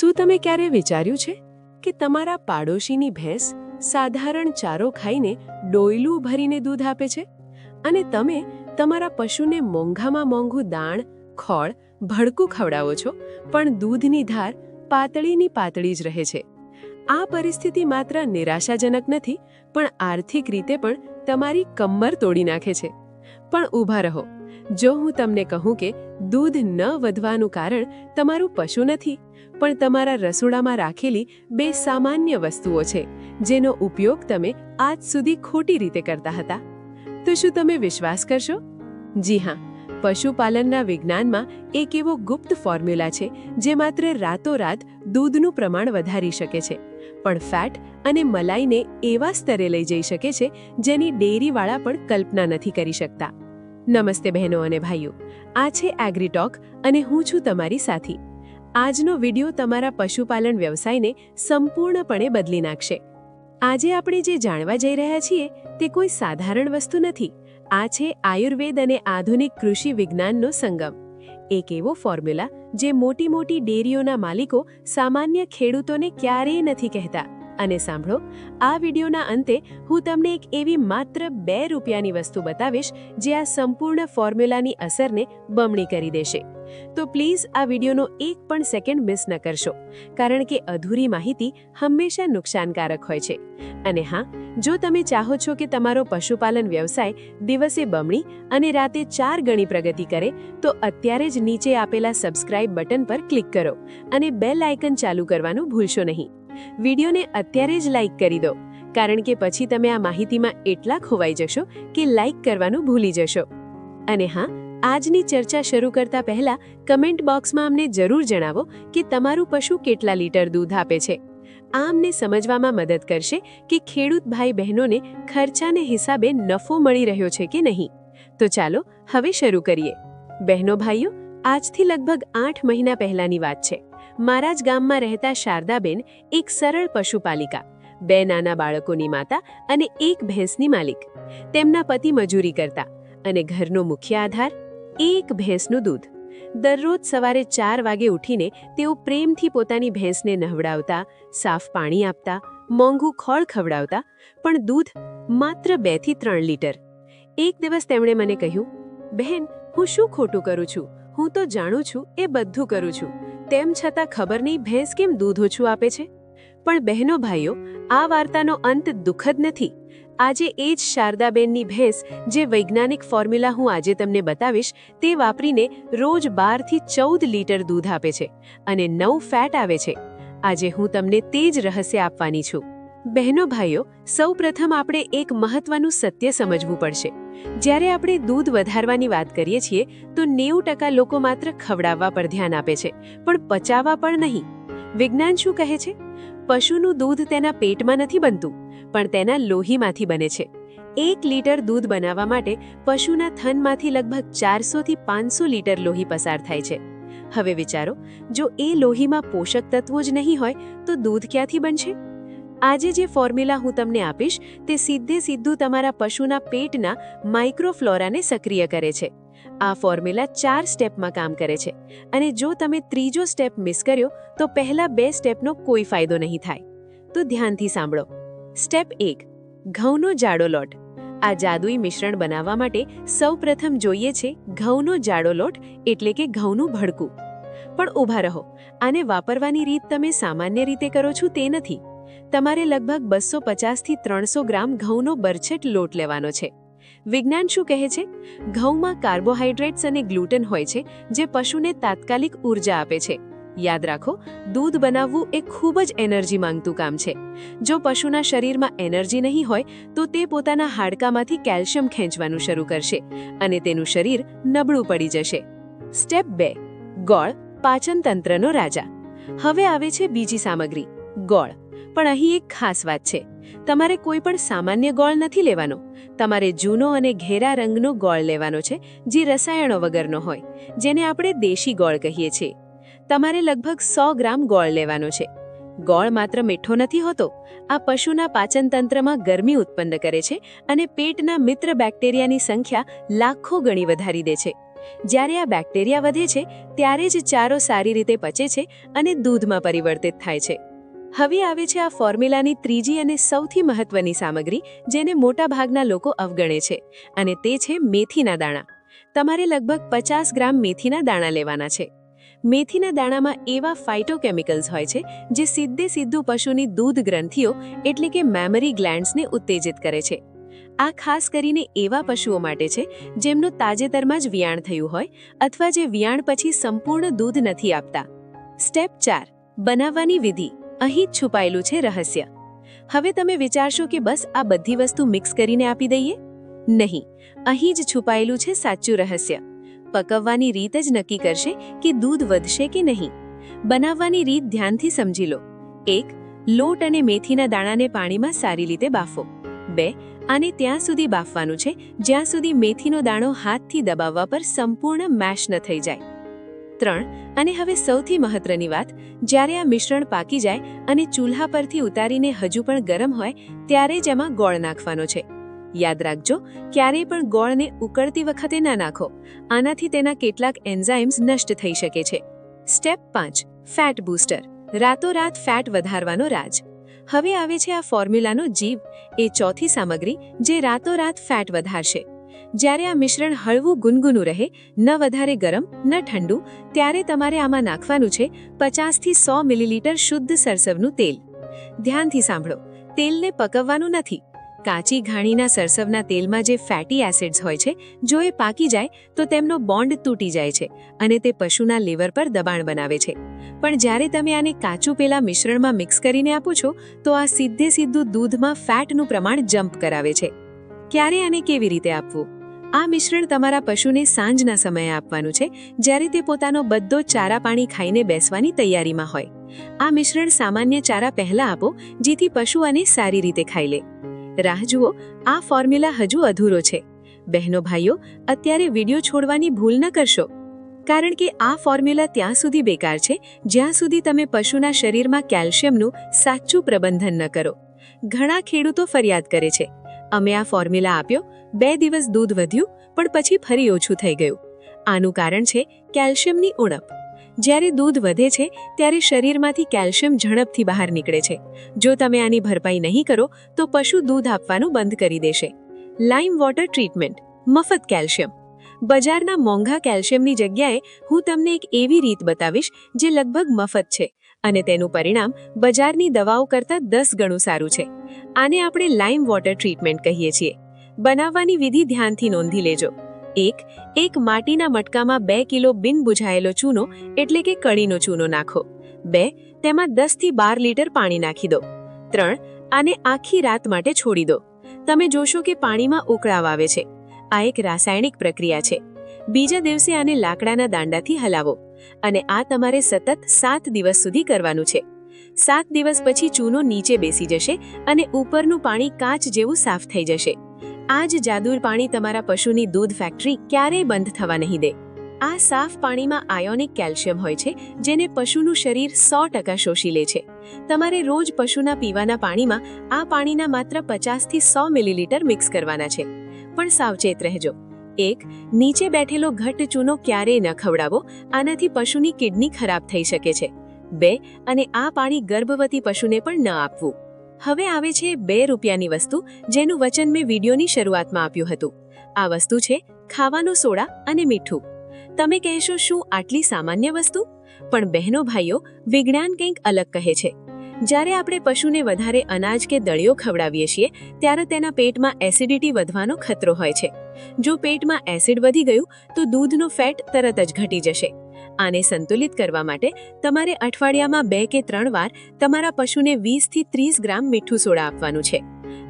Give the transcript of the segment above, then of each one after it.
શું તમે ક્યારે વિચાર્યું છે કે તમારા પાડોશીની ભેંસ સાધારણ ચારો ખાઈને ડોયલું ભરીને દૂધ આપે છે? અને તમે તમારા પશુને મોંઘામાં મોંઘું દાણ, ખોળ, ભડકું ખવડાવો છો, પણ દૂધની ધાર પાતળીની પાતળી જ રહે છે? આ પરિસ્થિતિ માત્ર નિરાશાજનક નથી, પણ આર્થિક રીતે પણ તમારી કમર તોડી નાખે છે. પણ ઊભા રહો. જો હું તમને કહું કે દૂધ ન વધવાનું કારણ તમારું પશુ નથી, પણ તમારા રસોડામાં રાખેલી બે સામાન્ય વસ્તુઓ છે, જેનો ઉપયોગ તમે આજ સુધી ખોટી રીતે કરતા હતા. તો શું તમે વિશ્વાસ કરશો? જી હા, પશુપાલનના વિજ્ઞાનમાં એક એવો ગુપ્ત ફોર્મ્યુલા છે, જે માત્ર રાતોરાત દૂધનું પ્રમાણ વધારી શકે છે, પણ ફેટ અને મલાઈને એવા સ્તરે લઈ જઈ શકે છે, જેની ડેરીવાળા પણ કલ્પના નથી કરી શકતા. નમસ્તે બહેનો અને ભાઈઓ, આ છે એગ્રીટોક અને હું છું તમારી સાથી. આજનો વિડિયો તમારા પશુપાલન વ્યવસાયને સંપૂર્ણપણે બદલી નાખશે. આજે આપણે જે જાણવા જઈ રહ્યા છીએ તે કોઈ સાધારણ વસ્તુ નથી. આ છે આયુર્વેદ અને આધુનિક કૃષિ વિજ્ઞાનનો સંગમ. એક એવો ફોર્મ્યુલા જે મોટી મોટી ડેરીઓના માલિકો સામાન્ય ખેડૂતોને ક્યારેય નથી કહેતા. અને સાંભળો, આ વિડીયોના અંતે હું તમને એક એવી માત્ર બે રૂપિયાની વસ્તુ બતાવીશ જે આ સંપૂર્ણ ફોર્મ્યુલાની અસરને બમણી કરી દેશે. તો પ્લીઝ આ વિડીયોનો એક પણ સેકન્ડ મિસ ન કરશો, કારણ કે અધૂરી માહિતી હંમેશા નુકસાનકારક હોય છે. અને હા, જો તમે ચાહો છો કે તમારો પશુપાલન વ્યવસાય દિવસે બમણી અને રાતે ચાર ગણી પ્રગતિ કરે, તો અત્યારે જ નીચે આપેલા સબસ્ક્રાઇબ બટન પર ક્લિક કરો અને બેલ આઇકન ચાલુ કરવાનું ભૂલશો નહીં. વિડીયોને અત્યારે જ લાઇક કરી દો. કારણ કે પછી તમે આ માહિતીમાં એટલા ખોવાઈ જશો કે લાઇક કરવાનું ભૂલી જશો. અને હા, આજની ચર્ચા શરૂ કરતા પહેલા કમેન્ટ બોક્સમાં અમને જરૂર જણાવો કે તમારું પશુ કેટલા લીટર દૂધ આપે છે. આ અમને સમજવામાં મદદ કરશે કે ખેડૂત ભાઈ બહેનોને ખર્ચાને હિસાબે નફો મળી રહ્યો છે કે નહીં. તો ચાલો, હવે શરૂ કરીએ. બહેનો ભાઈઓ, આજથી લગભગ આઠ મહિના પહેલાની વાત છે. મારા જ ગામમાં રહેતા શારદાબેન એક સરળ પશુપાલિકા, બે નાના બાળકોની માતા અને એક ભેંસની માલિક. તેમના પતિ મજૂરી કરતા અને ઘરનો મુખ્ય આધાર, એક ભેંસનું દૂધ. દરરોજ સવારે ચાર વાગે ઉઠીને તેઓ પ્રેમથી પોતાની ભેંસને નહવડાવતા સાફ પાણી આપતા, મોંઘું ખોળ ખવડાવતા, પણ દૂધ માત્ર બેથી ત્રણ લીટર. એક દિવસ તેમણે મને કહ્યું, બહેન, હું શું ખોટું કરું છું? હું તો જાણું છું, એ બધું કરું છું. તેમ છતાં ખબર નહીં ભેંસ કેમ દૂધ ઓછું આપે છે? પણ બહેનો ભાઈઓ, આ વાર્તાનો અંત દુઃખદ નથી. આજે એ જ શારદાબેનની ભેંસ જે વૈજ્ઞાનિક ફોર્મ્યુલા હું આજે તમને બતાવીશ, તે વાપરીને રોજ બારથી ચૌદ લીટર દૂધ આપે છે અને નવ ફેટ આવે છે. આજે હું તમને તે જ રહસ્ય આપવાની છું. બહેનો ભાઈઓ, સૌપ્રથમ આપણે એક મહત્વનું સત્ય સમજવું પડશે. જ્યારે આપણે દૂધ વધારવાની વાત કરીએ છીએ, તો નેવું ટકા લોકો માત્ર ખવડાવવા પર ધ્યાન આપે છે, પણ પચાવવા પણ નહીં. વિજ્ઞાન શું કહે છે? પશુનું દૂધ તેના પેટમાં નથી બનતું, પણ તેના લોહીમાંથી બને છે. એક લીટર દૂધ બનાવવા માટે પશુના થનમાંથી લગભગ ચારસોથી પાંચસો લીટર લોહી પસાર થાય છે. હવે વિચારો, જો એ લોહીમાં પોષક તત્વો જ નહીં હોય, તો દૂધ ક્યાંથી બનશે? આજે જે ફોર્મ્યુલા હું તમને આપીશ, તે સીધે સીધું તમારા પશુના પેટના માઇક્રોફ્લોરાને સક્રિય કરે છે. આ ફોર્મ્યુલા ચાર સ્ટેપમાં કામ કરે છે. અને જો તમે ત્રીજો સ્ટેપ મિસ કર્યો, તો પહેલા બે સ્ટેપનો કોઈ ફાયદો નહીં થાય. તો ધ્યાનથી સાંભળો. સ્ટેપ એક, ઘઉંનો જાડો લોટ. આ જાદુઈ મિશ્રણ બનાવવા માટે સૌપ્રથમ જોઈએ છે ઘઉંનો જાડો લોટ એટલે કે ઘઉંનું ભડકું. પણ ઊભા રહો. આને વાપરવાની રીત તમે સામાન્ય રીતે કરો છો તે નથી. તમારે લગભગ બસો પચાસથી ત્રણસો ગ્રામ ઘઉંનો બરછટ લોટ લેવાનો છે. વિજ્ઞાન શું કહે છે? ઘઉંમાં કાર્બોહાઈડ્રેટ્સ અને ગ્લુટન હોય છે, જે પશુને તાત્કાલિક ઊર્જા આપે છે. યાદ રાખો, દૂધ બનાવવું એ ખૂબ જ એનર્જી માંગતું કામ છે. જો પશુના શરીરમાં એનર્જી નહીં હોય, તો તે પોતાના હાડકામાંથી કેલ્શિયમ ખેંચવાનું શરૂ કરશે અને તેનું શરીર નબળું પડી જશે. સ્ટેપ બે, ગોળ પાચનતંત્રનો રાજા. હવે આવે છે બીજી સામગ્રી, ગોળ. પણ અહીં એક ખાસ વાત છે. તમારે કોઈ પણ સામાન્ય ગોળ નથી લેવાનો. તમારે જૂનો અને ઘેરા રંગનો ગોળ લેવાનો છે, જે રસાયણો વગરનો હોય, જેને આપણે દેશી ગોળ કહીએ છીએ. તમારે લગભગ સો ગ્રામ ગોળ લેવાનો છે. ગોળ માત્ર મીઠો નથી હોતો, આ પશુના પાચનતંત્રમાં ગરમી ઉત્પન્ન કરે છે અને પેટના મિત્ર બેક્ટેરિયાની સંખ્યા લાખો ગણી વધારી દે છે. જ્યારે આ બેક્ટેરિયા વધે છે, ત્યારે જ ચારો સારી રીતે પચે છે અને દૂધમાં પરિવર્તિત થાય છે. હવે આવે છે આ ફોર્મ્યુલાની ત્રીજી અને સૌથી મહત્વની સામગ્રી, જેને મોટાભાગના લોકો અવગણે છે, અને તે છે મેથીના દાણા. તમારે લગભગ પચાસ ગ્રામ મેથીના દાણા લેવાના છે. મેથીના દાણામાં એવા ફાઇટોકેમિકલ્સ હોય છે, જે સીધે સીધું પશુની દૂધ ગ્રંથિઓ, એટલે કે મેમરી ગ્લેન્ડ્સને ઉત્તેજિત કરે છે. આ ખાસ કરીને એવા પશુઓ માટે છે, જેમનું તાજેતરમાં જ વિયાણ થયું હોય, અથવા જે વિયાણ પછી સંપૂર્ણ દૂધ નથી આપતા. સ્ટેપ ચાર. બનાવવાની વિધિ. અહીં જ છુપાયેલું છે રહસ્ય. હવે તમે વિચારશો કે બસ આ બધી વસ્તુ મિક્સ કરીને આપી દઈએ? નહીં, અહીં જ છુપાયેલું છે સાચું રહસ્ય. પકવવાની રીત જ નક્કી કરશે કે દૂધ વધશે કે નહીં. બનાવવાની રીત ધ્યાનથી સમજી લો. એક, લોટ અને મેથીના દાણાને પાણીમાં સારી રીતે બાફો. બે, આને ત્યાં સુધી બાફવાનું છે, જ્યાં સુધી મેથીનો દાણો હાથથી દબાવવા પર સંપૂર્ણ મેશ ન થઈ જાય. ત્રણ અને હવે સૌથી મહત્વની વાત, જ્યારે આ મિશ્રણ પાકી જાય અને ચૂલ્હા પરથી ઉતારીને હજુ પણ ગરમ હોય, ત્યારે જ એમાં ગોળ નાખવાનો છે. યાદ રાખજો, ક્યારેય પણ ગોળને ઉકળતી વખતે ના નાખો. આનાથી તેના કેટલાક એન્ઝાઇમ્સ નષ્ટ થઈ શકે છે. સ્ટેપ પાંચ, ફેટ બૂસ્ટર. રાતોરાત ફેટ વધારવાનો રાજ. હવે આવે છે આ ફોર્મ્યુલાનો જીવ, એ ચોથી સામગ્રી જે રાતોરાત ફેટ વધારશે. જ્યારે આ મિશ્રણ હળવું ગુનગુનું રહે, ન વધારે ગરમ, ન ઠંડુ, ત્યારે તમારે આમાં નાખવાનું છે પચાસથી સો મિલીલીટર શુદ્ધ સરસવનું તેલ. ધ્યાનથી સાંભળો, તેલને પકવવાનું નથી. કાચી ઘાણીના સરસવના તેલમાં જે ફેટી એસિડ્સ હોય છે, જો એ પાકી જાય, તો તેમનો બોન્ડ તૂટી જાય છે અને તે પશુના લીવર પર દબાણ બનાવે છે. પણ જ્યારે તમે આને કાચું પેલા મિશ્રણમાં મિક્સ કરીને આપો છો, તો આ સીધે સીધું દૂધમાં ફેટનું પ્રમાણ જમ્પ કરાવે છે. ક્યારે આને કેવી રીતે આપવું? આ મિશ્રણ તમારા પશુને સાંજના સમયે આપવાનું છે, જ્યારે તે પોતાનો બધો ચારા પાણી ખાઈને બેસવાની તૈયારીમાં હોય. આ મિશ્રણ સામાન્ય ચારા પહેલા આપો, જેથી પશુ આને સારી રીતે ખાઈ લે. રાહ જુઓ, આ ફોર્મ્યુલા હજુ અધૂરો છે. બહેનો ભાઈઓ, અત્યારે વીડિયો છોડવાની ભૂલ ન કરશો. કારણ કે આ ફોર્મ્યુલા ત્યાં સુધી બેકાર છે, જ્યાં સુધી તમે પશુના શરીરમાં કેલ્શિયમનું સાચું પ્રબંધન ન કરો. ઘણા ખેડૂતો ફરિયાદ કરે છે. અમે આ ફોર્મ્યુલા આપ્યો, બે દિવસ દૂધ વધ્યું, પણ પછી ફરી ઓછું થઈ ગયું. આનું કારણ છે કેલ્શિયમની ઉણપ. જ્યારે દૂધ વધે છે, ત્યારે શરીરમાંથી કેલ્શિયમ ઝડપથી બહાર નીકળે છે. જો તમે આની ભરપાઈ નહીં કરો, તો પશુ દૂધ આપવાનું બંધ કરી દેશે. Lime water treatment. મફત કેલ્શિયમ. બજારના મોંઘા કેલ્શિયમની જગ્યાએ હું તમને એક એવી રીત બતાવીશ જે લગભગ મફત છે. અને તેનું પરિણામ બજારની દવાઓ કરતાં દસ ગણું સારું છે. આને આપણે લાઇમ વોટર ટ્રીટમેન્ટ કહીએ છીએ. બનાવવાની વિધિ ધ્યાનથી નોંધી લેજો. એક એક માટીના મટકામાં બે કિલો બિન બુઝાયેલો ચૂનો એટલે કે કળીનો ચૂનો નાખો. બે, તેમાં દસથી બાર લીટર પાણી નાખી દો. ત્રણ, આને આખી રાત માટે છોડી દો. તમે જોશો કે પાણીમાં ઉકળાવ આવે છે. આ એક રાસાયણિક પ્રક્રિયા છે. બીજા દિવસે આને લાકડાના દાંડાથી હલાવો અને આ તમારે સતત સાત દિવસ સુધી કરવાનું છે. સાત દિવસ પછી ચૂનો નીચે બેસી જશે અને ઉપરનું પાણી કાચ જેવું સાફ થઈ જશે. આ જ જાદુર પાણી તમારા પશુની દૂધ ફેક્ટરી ક્યારેય બંધ થવા નહીં દે. આ સાફ પાણીમાં આયોનિક કેલ્શિયમ હોય છે, જેને પશુનું શરીર સો ટકા શોષી લે છે. તમારે રોજ પશુના પીવાના પાણીમાં આ પાણીના માત્ર પચાસથી સો મિલીલીટર મિક્સ કરવાના છે. પણ સાવચેત રહેજો. એક, નીચે બેઠેલો ઘટ્ટ ચૂનો ક્યારેય ન ખવડાવો, આનાથી પશુની કિડની ખરાબ થઈ શકે છે. બે, અને આ પાણી ગર્ભવતી પશુને પણ ન આપવું. હવે આવે છે બે રૂપિયાની વસ્તુ, જેનું વચન મેં વિડીયોની શરૂઆતમાં આપ્યું હતું. આ વસ્તુ છે ખાવાનો સોડા અને મીઠું. તમે કહેશો શું આટલી સામાન્ય વસ્તુ? પણ બહેનો ભાઈઓ, વિજ્ઞાન કંઈક અલગ કહે છે. જ્યારે આપણે પશુને વધારે અનાજ કે દળિયો ખવડાવીએ છીએ, ત્યારે તેના પેટમાં એસિડિટી વધવાનો ખતરો હોય છે. જો પેટમાં એસિડ વધી ગયું, તો દૂધનો ફેટ તરત જ ઘટી જશે. આને સંતુલિત કરવા માટે તમારે અઠવાડિયામાં બે કે ત્રણ વાર તમારા પશુને વીસથી ત્રીસ ગ્રામ મીઠું સોડા આપવાનું છે.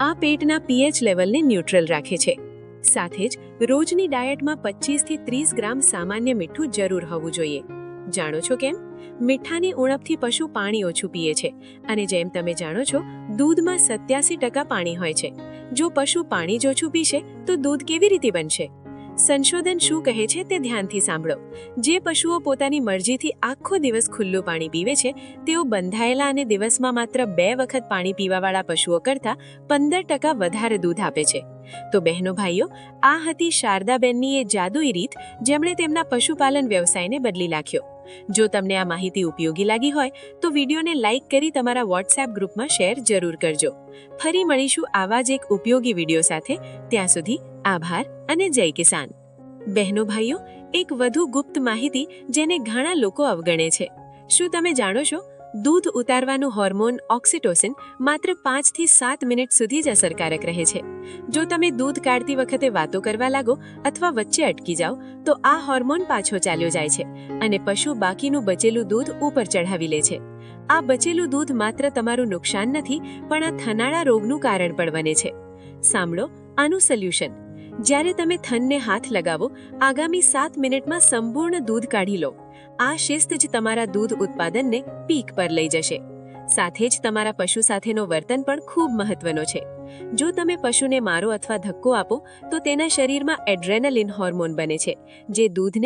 આ પેટના પીએચ લેવલને ન્યુટ્રલ રાખે છે. સાથે જ રોજની ડાયટમાં પચીસથી ત્રીસ ગ્રામ સામાન્ય મીઠું જરૂર હોવું જોઈએ. જાણો છો કેમ? મીઠાની ઉણપથી પશુ પાણી ઓછું પીએ છે અને જેમ તમે જાણો છો, દૂધમાં સત્યાસી ટકા પાણી હોય છે. જો પશુ પાણી જ ઓછું પીશે, તો દૂધ કેવી રીતે બનશે? સંશોધન શું કહે છે તે ધ્યાનથી સાંભળો. જે પશુઓ પોતાની મરજીથી આખો દિવસ ખુલ્લું પાણી પીવે છે, તેઓ બંધાયેલા અને દિવસમાં માત્ર બે વખત પાણી પીવાવાળા પશુઓ કરતાં પંદર ટકા વધારે દૂધ આપે છે. તો બહેનો ભાઈઓ, આ હતી શારદાબેનની એ જાદુઈ રીત જેમણે તેમના પશુપાલન વ્યવસાયને બદલી નાખ્યો. જો તમને આ માહિતી ઉપયોગી લાગી હોય, તો વિડીયોને લાઇક કરી તમારા વોટ્સએપ ગ્રુપમાં શેર જરૂર કરજો. ફરી મળીશું આવા જ એક ઉપયોગી વીડિયો સાથે. ત્યાં સુધી આભાર અને જય કિસાન. બહેનો ભાઈઓ, એક વધુ ગુપ્ત માહિતી જેને ઘણા લોકો અવગણે છે. શું તમે જાણો છો, દૂધ ઉતારવાનું હોર્મોન ઓક્સિટોસિન માત્ર પાંચથી સાત મિનિટ સુધી જ અસરકારક રહે છે. જો તમે દૂધ કાઢતી વખતે વાતો કરવા લાગો અથવા વચ્ચે અટકી જાઓ, તો આ હોર્મોન પાછો ચાલ્યો જાય છે અને પશુ બાકીનું બચેલું દૂધ ઉપર ચઢાવી લે છે. આ બચેલું દૂધ માત્ર તમારું નુકસાન નથી, પણ આ થનાળા રોગનું કારણ પણ બને છે. સાંભળો આનું સોલ્યુશન. જ્યારે તમે થનને હાથ લગાવો, આગામી સાત મિનિટમાં સંપૂર્ણ દૂધ કાઢી લો. આ શિસ્ત જ તમારા દૂધ ઉત્પાદનને પીક પર લઈ જશે. સાથે જ તમારા પશુ સાથેનો વર્તન પણ ખૂબ મહત્વનો છે. જો તમે પશુને મારો અથવા ધક્કો આપો, તો તેના શરીરમાં એડ્રેનલિન હોર્મોન બને છે, જે દૂધને